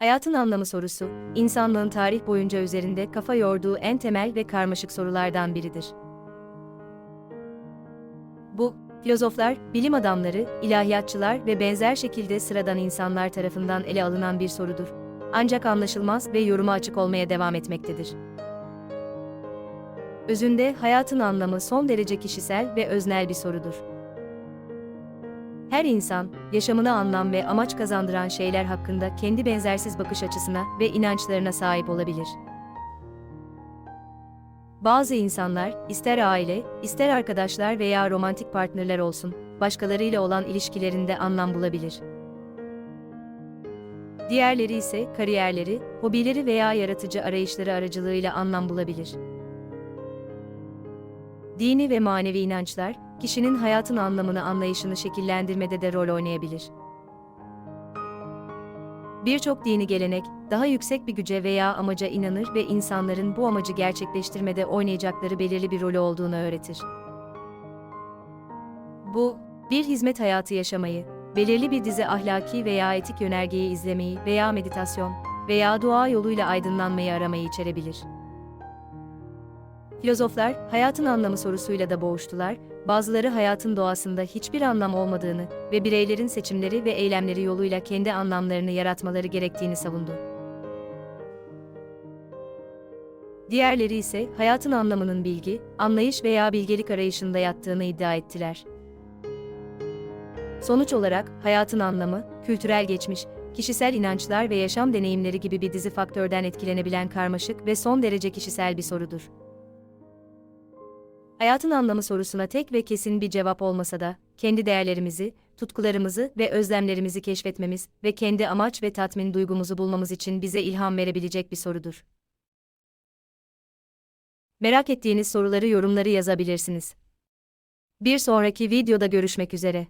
Hayatın anlamı sorusu, insanlığın tarih boyunca üzerinde kafa yorduğu en temel ve karmaşık sorulardan biridir. Bu, filozoflar, bilim adamları, ilahiyatçılar ve benzer şekilde sıradan insanlar tarafından ele alınan bir sorudur. Ancak anlaşılmaz ve yoruma açık olmaya devam etmektedir. Özünde hayatın anlamı son derece kişisel ve öznel bir sorudur. Her insan, yaşamına anlam ve amaç kazandıran şeyler hakkında kendi benzersiz bakış açısına ve inançlarına sahip olabilir. Bazı insanlar, ister aile, ister arkadaşlar veya romantik partnerler olsun, başkalarıyla olan ilişkilerinde anlam bulabilir. Diğerleri ise kariyerleri, hobileri veya yaratıcı arayışları aracılığıyla anlam bulabilir. Dini ve manevi inançlar, kişinin hayatın anlamını anlayışını şekillendirmede de rol oynayabilir. Birçok dini gelenek, daha yüksek bir güce veya amaca inanır ve insanların bu amacı gerçekleştirmede oynayacakları belirli bir rolü olduğunu öğretir. Bu, bir hizmet hayatı yaşamayı, belirli bir dizi ahlaki veya etik yönergeyi izlemeyi veya meditasyon veya dua yoluyla aydınlanmayı aramayı içerebilir. Filozoflar, hayatın anlamı sorusuyla da boğuştular, bazıları hayatın doğasında hiçbir anlam olmadığını ve bireylerin seçimleri ve eylemleri yoluyla kendi anlamlarını yaratmaları gerektiğini savundu. Diğerleri ise hayatın anlamının bilgi, anlayış veya bilgelik arayışında yattığını iddia ettiler. Sonuç olarak hayatın anlamı, kültürel geçmiş, kişisel inançlar ve yaşam deneyimleri gibi bir dizi faktörden etkilenebilen karmaşık ve son derece kişisel bir sorudur. Hayatın anlamı sorusuna tek ve kesin bir cevap olmasa da, kendi değerlerimizi, tutkularımızı ve özlemlerimizi keşfetmemiz ve kendi amaç ve tatmin duygumuzu bulmamız için bize ilham verebilecek bir sorudur. Merak ettiğiniz soruları yorumları yazabilirsiniz. Bir sonraki videoda görüşmek üzere.